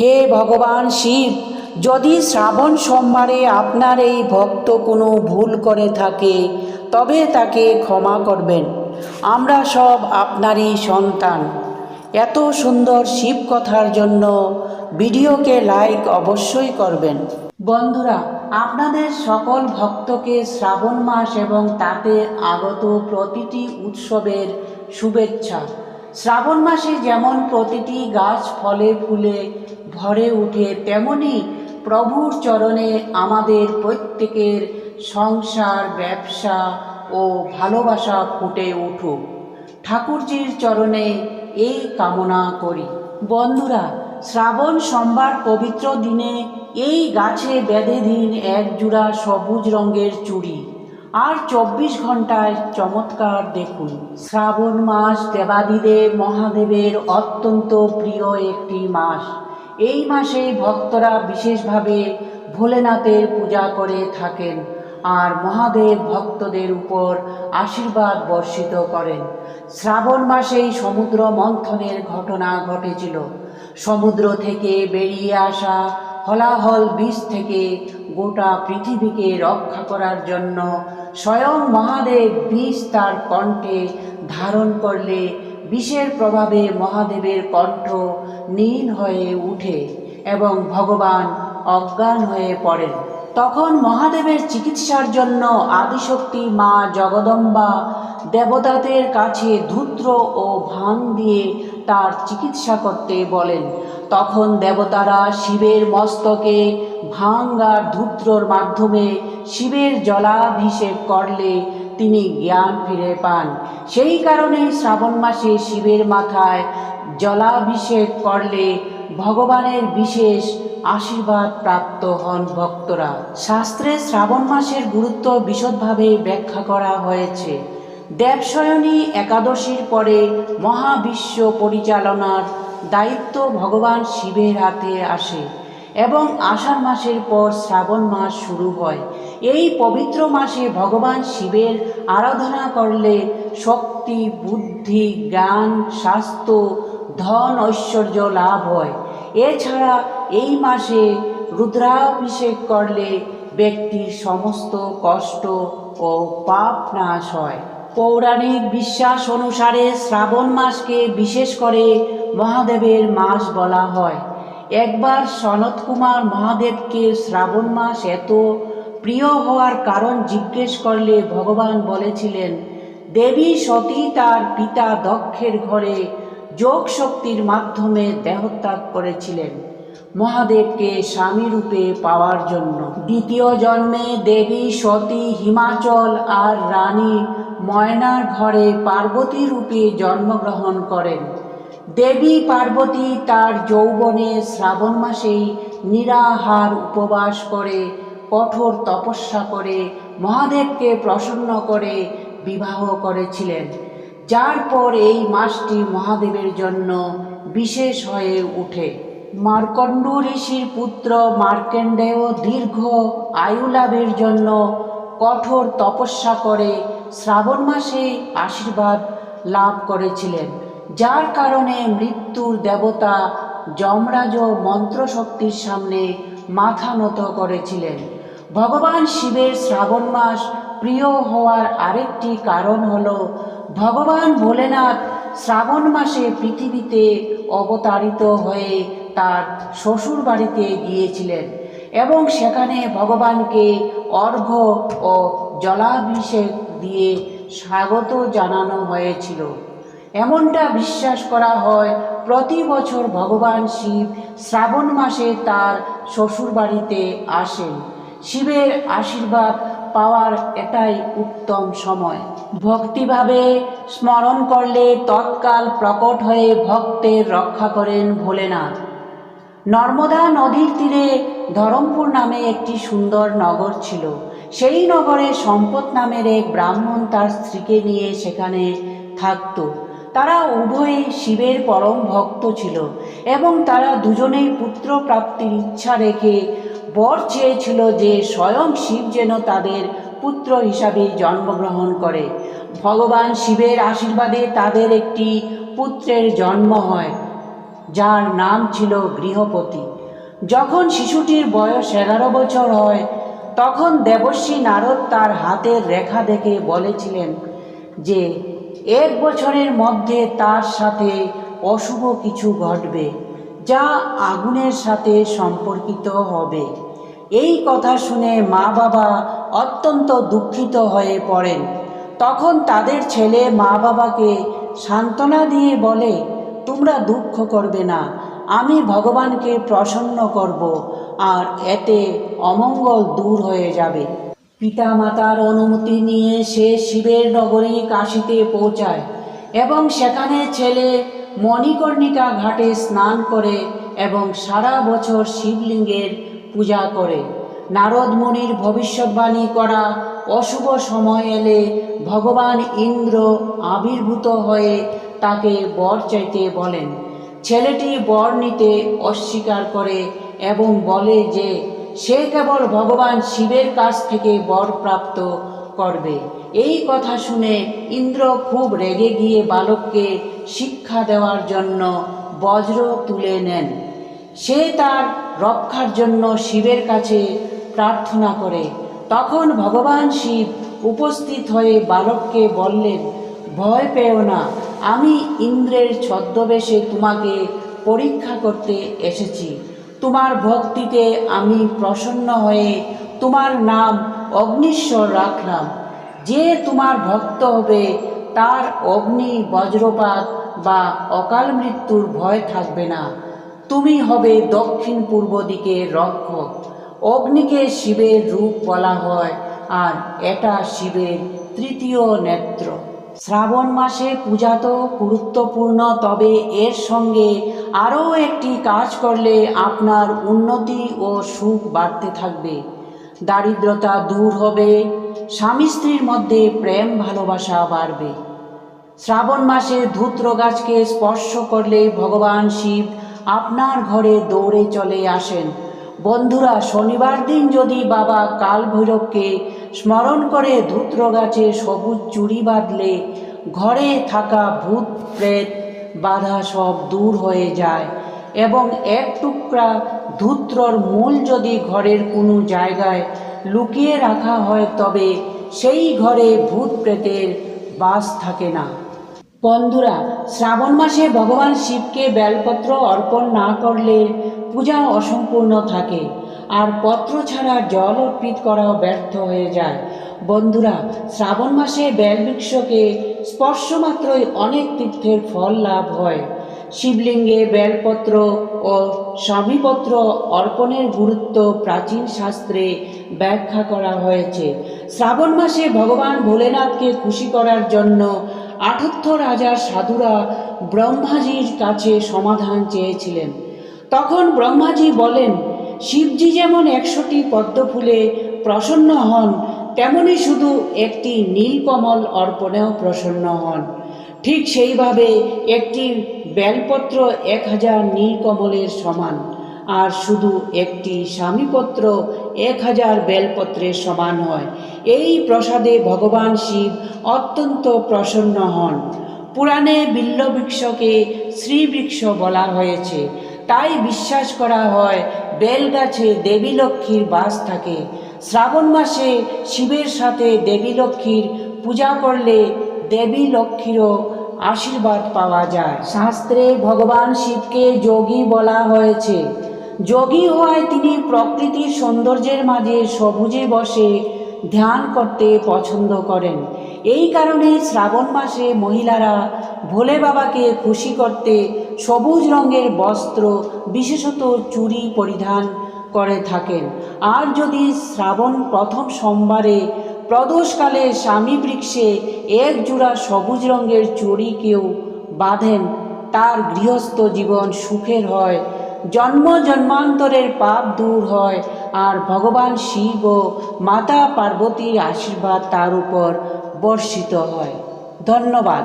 হে ভগবান শিব, যদি শ্রাবণ সোমবারে আপনার এই ভক্ত কোনো ভুল করে থাকে, তবে তাকে ক্ষমা করবেন। আমরা সব আপনারই সন্তান। এত সুন্দর শিব কথার জন্য ভিডিওকে লাইক অবশ্যই করবেন। বন্ধুরা, আপনাদের সকল ভক্তকে শ্রাবণ মাস এবং তাতে আগত প্রতিটি উৎসবের শুভেচ্ছা। শ্রাবণ মাসে যেমন প্রতিটি গাছ, ফলে, ফুলে ভরে ওঠে তেমনি প্রভুর চরণে আমাদের প্রত্যেকের সংসার, ব্যবসা ও ভালোবাসা ফুটে উঠুক। ঠাকুরজির চরণে এই কামনা করি। বন্ধুরা, শ্রাবণ, সোমবার, পবিত্র দিনে এই গাছে বেঁধে দিন এক জোড়া সবুজ রঙের চুড়ি। আর চব্বিশ ঘন্টায় চমৎকার দেখুন। শ্রাবণ মাস দেবাদিদেব মহাদেবের অত্যন্ত প্রিয় একটি মাস। এই মাসে ভক্তরা বিশেষভাবে ভোলেনাথের পূজা করে থাকেন আর মহাদেব ভক্তদের উপর আশীর্বাদ বর্ষিত করেন। শ্রাবণ মাসেই সমুদ্র মন্থনের ঘটনা ঘটেছিল। সমুদ্র থেকে বেরিয়ে আসা হলাহল বীজ থেকে গোটা পৃথিবীকে রক্ষা করার জন্য স্বয়ং মহাদেব বীজ তার কণ্ঠে ধারণ করলে বিষের প্রভাবে মহাদেবের কণ্ঠ নীল হয়ে উঠে এবং ভগবান অজ্ঞান হয়ে পড়েন। তখন মহাদেবের চিকিৎসার জন্য আদিশক্তি মা জগদম্বা দেবতাদের কাছে ধূত্র ও ভাং দিয়ে তার চিকিৎসা করতে বলেন। তখন দেবতারা শিবের মস্তকে ভাং আর ধূত্রর মাধ্যমে শিবের জলাভিষেক করলে তিনি জ্ঞান ফিরে পান। সেই কারণে শ্রাবণ মাসে শিবের মাথায় জলাভিষেক করলে ভগবানের বিশেষ আশীর্বাদ প্রাপ্ত হন ভক্তরা। শাস্ত্রে শ্রাবণ মাসের গুরুত্ব বিশদভাবে ব্যাখ্যা করা হয়েছে। দেবশয়নী একাদশীর পরে মহাবিশ্ব পরিচালনার দায়িত্ব ভগবান শিবের হাতে আসে এবং আষাঢ় মাসের পর শ্রাবণ মাস শুরু হয়। এই পবিত্র মাসে ভগবান শিবের আরাধনা করলে শক্তি, বুদ্ধি, জ্ঞান, স্বাস্থ্য ধন ঐশ্বর্য লাভ হয়। এছাড়া এই মাসে রুদ্রাভিষেক করলে ব্যক্তির সমস্ত কষ্ট ও পাপ নাশ হয়। পৌরাণিক বিশ্বাস অনুসারে শ্রাবণ মাসকে বিশেষ করে মহাদেবের মাস বলা হয়। একবার সনত কুমার মহাদেবকে শ্রাবণ মাস এত প্রিয় হওয়ার কারণ জিজ্ঞেস করলে ভগবান বলেছিলেন, দেবী সতী তার পিতা দক্ষের ঘরে যোগ শক্তির মাধ্যমে দেহত্যাগ করেছিলেন। মহাদেবকে স্বামী রূপে পাওয়ার জন্য। দ্বিতীয় জন্মে দেবী সতী, হিমাচল আর রানী ময়নার ঘরে পার্বতী রূপে জন্মগ্রহণ করেন। দেবী পার্বতী তার যৌবনে শ্রাবণ মাসেই নিরাহার উপবাস করে, কঠোর তপস্যা করে, মহাদেবকে প্রসন্ন করে বিবাহ করেছিলেন। যার পর এই মাসটি মহাদেবের জন্য বিশেষ হয়ে ওঠে মার্কণ্ড ঋষির পুত্র মার্কেন্ডেয় দীর্ঘ আয়ু লাভের জন্য কঠোর তপস্যা করে শ্রাবণ মাসে আশীর্বাদ লাভ করেছিলেন, যার কারণে মৃত্যুর দেবতা যমরাজ মন্ত্রশক্তির সামনে মাথা নত করেছিলেন। ভগবান শিবের শ্রাবণ মাস প্রিয় হওয়ার আরেকটি কারণ হল ভগবান ভোলেনাথ শ্রাবণ মাসে পৃথিবীতে অবতারিত হয়ে তার শ্বশুর বাড়িতে গিয়েছিলেন এবং সেখানে ভগবানকে অর্ঘ্য ও জলাভিষেক দিয়ে স্বাগত জানানো হয়েছিল। এমনটা বিশ্বাস করা হয় প্রতি বছর ভগবান শিব শ্রাবণ মাসে তার শ্বশুরবাড়িতে আসেন। শিবের আশীর্বাদ পাওয়ার এটাই উত্তম সময়। ভক্তিভাবে স্মরণ করলে তৎকাল প্রকট হয়ে ভক্তের রক্ষা করেন ভোলেনাথ। নর্মদা নদীর তীরে ধরমপুর নামে একটি সুন্দর নগর ছিল। সেই নগরে সম্পদ নামের এক ব্রাহ্মণ তার স্ত্রীকে নিয়ে সেখানে থাকত। তারা উভয়ই শিবের পরম ভক্ত ছিল এবং তারা দুজনেই পুত্র প্রাপ্তির ইচ্ছা রেখে বর চেয়েছিল যে স্বয়ং শিব যেন তাদের পুত্র হিসাবে জন্মগ্রহণ করে। ভগবান শিবের আশীর্বাদে তাদের একটি পুত্রের জন্ম হয়, যার নাম ছিল গৃহপতি। যখন শিশুটির বয়স এগারো বছর হয়, তখন দেবশ্রী নারদ তার হাতের রেখা দেখে বলেছিলেন যে, এক বছরের মধ্যে তার সাথে অশুভ কিছু ঘটবে। যা আগুনের সাথে সম্পর্কিত হবে। এই কথা শুনে মা বাবা অত্যন্ত দুঃখিত হয়ে পড়েন। তখন তাদের ছেলে মা বাবাকে সান্ত্বনা দিয়ে বলে, তোমরা দুঃখ করবে না, আমি ভগবানকে প্রসন্ন করব, আর এতে অমঙ্গল দূর হয়ে যাবে। পিতা মাতার অনুমতি নিয়ে সে শিবের নগরী কাশিতে পৌঁছায় এবং সেখানে ছেলে মণিকর্ণিকা ঘাটে স্নান করে এবং সারা বছর শিবলিঙ্গের পূজা করে। নারদ মুনির ভবিষ্যৎবাণী করা অশুভ সময় এলে ভগবান ইন্দ্র আবির্ভূত হয়ে তাকে বর চাইতে বলেন। ছেলেটি বর নিতে অস্বীকার করে এবং বলে যে, সে কেবল ভগবান শিবের কাছ থেকে বর প্রাপ্ত করবে। এই কথা শুনে ইন্দ্র খুব রেগে গিয়ে বালককে শিক্ষা দেওয়ার জন্য বজ্র তুলে নেন। সে তার রক্ষার জন্য শিবের কাছে প্রার্থনা করে। তখন ভগবান শিব উপস্থিত হয়ে বালককে বললেন, ভয় পেও না, আমি ইন্দ্রের ছদ্মবেশে তোমাকে পরীক্ষা করতে এসেছি। তোমার ভক্তিতে আমি প্রসন্ন হয়ে তোমার নাম অগ্নিশ্বর রাখলাম। যে তোমার ভক্ত হবে তার অগ্নি, বজ্রপাত বা অকাল মৃত্যুর ভয় থাকবে না। তুমি হবে দক্ষিণ পূর্ব দিকে রক্ষক। অগ্নিকে শিবের রূপ বলা হয়, আর এটা শিবের তৃতীয় নেত্র। শ্রাবণ মাসে পূজা তো গুরুত্বপূর্ণ, তবে এর সঙ্গে আরও একটি কাজ করলে আপনার উন্নতি ও সুখ বাড়তে থাকবে। দারিদ্রতা দূর হবে স্বামী স্ত্রীর মধ্যে প্রেম ভালোবাসা বাড়বে। শ্রাবণ মাসে ধূত্র গাছকে স্পর্শ করলে ভগবান শিব আপনার ঘরে দৌড়ে চলে আসেন। বন্ধুরা, শনিবার দিন যদি বাবা কাল ভৈরবকে স্মরণ করে ধূত্র গাছে সবুজ চুড়ি বাঁধলে, ঘরে থাকা ভূত প্রেত বাধা সব দূর হয়ে যায় এবং এক টুকরা ধূত্রর মূল যদি ঘরের কোনো জায়গায় লুকিয়ে রাখা হয়, তবে সেই ঘরে ভূত প্রেতের বাস থাকে না। বন্ধুরা, শ্রাবণ মাসে ভগবান শিবকে বেলপত্র অর্পণ না করলে পূজা অসম্পূর্ণ থাকে আর পত্র ছাড়া জল অর্পিত করাও ব্যর্থ হয়ে যায়। বন্ধুরা, শ্রাবণ মাসে বেলবৃক্ষকে স্পর্শ মাত্রই অনেক তীর্থের ফল লাভ হয়। শিবলিঙ্গে বেলপত্র ও স্বামীপত্র অর্পণের গুরুত্ব প্রাচীন শাস্ত্রে ব্যাখ্যা করা হয়েছে। শ্রাবণ মাসে ভগবান ভোলেনাথকে খুশি করার জন্য আঠাত্তর হাজার সাধুরা ব্রহ্মাজির কাছে সমাধান চেয়েছিলেন। তখন ব্রহ্মাজি বলেন, শিবজি যেমন একশোটি পদ্মফুলে প্রসন্ন হন, তেমনি শুধু একটি নীলকমল অর্পণেও প্রসন্ন হন। ঠিক সেইভাবে একটি বেলপত্র এক হাজার নীলকমলের সমান, আর শুধু একটি স্বামীপত্র এক হাজার বেলপত্রের সমান হয়। এই প্রসাদে ভগবান শিব অত্যন্ত প্রসন্ন হন। পুরাণে বিল্লবৃক্ষকে শ্রীবৃক্ষ বলা হয়েছে। তাই বিশ্বাস করা হয়, বেলগাছে দেবী লক্ষ্মীর বাস থাকে। শ্রাবণ মাসে শিবের সাথে দেবী লক্ষ্মীর পূজা করলে দেবী লক্ষ্মীরও আশীর্বাদ পাওয়া যায়। শাস্ত্রে ভগবান শিবকে যোগী বলা হয়েছে। যোগী হওয়ায় তিনি প্রকৃতির সৌন্দর্যের মাঝে সবুজে বসে ধ্যান করতে পছন্দ করেন। এই কারণে শ্রাবণ মাসে মহিলারা ভোলে বাবাকে খুশি করতে সবুজ রঙের বস্ত্র, বিশেষত চুড়ি পরিধান করে থাকেন। আর যদি শ্রাবণ প্রথম সোমবারে প্রদোষকালে স্বামী বৃক্ষে এক জোড়া সবুজ রঙের চড়িকেও বাঁধেন, তার গৃহস্থ জীবন সুখের হয়, জন্ম জন্মান্তরের পাপ দূর হয়, আর ভগবান শিব ও মাতা পার্বতীর আশীর্বাদ তার উপর বর্ষিত হয়। ধন্যবাদ।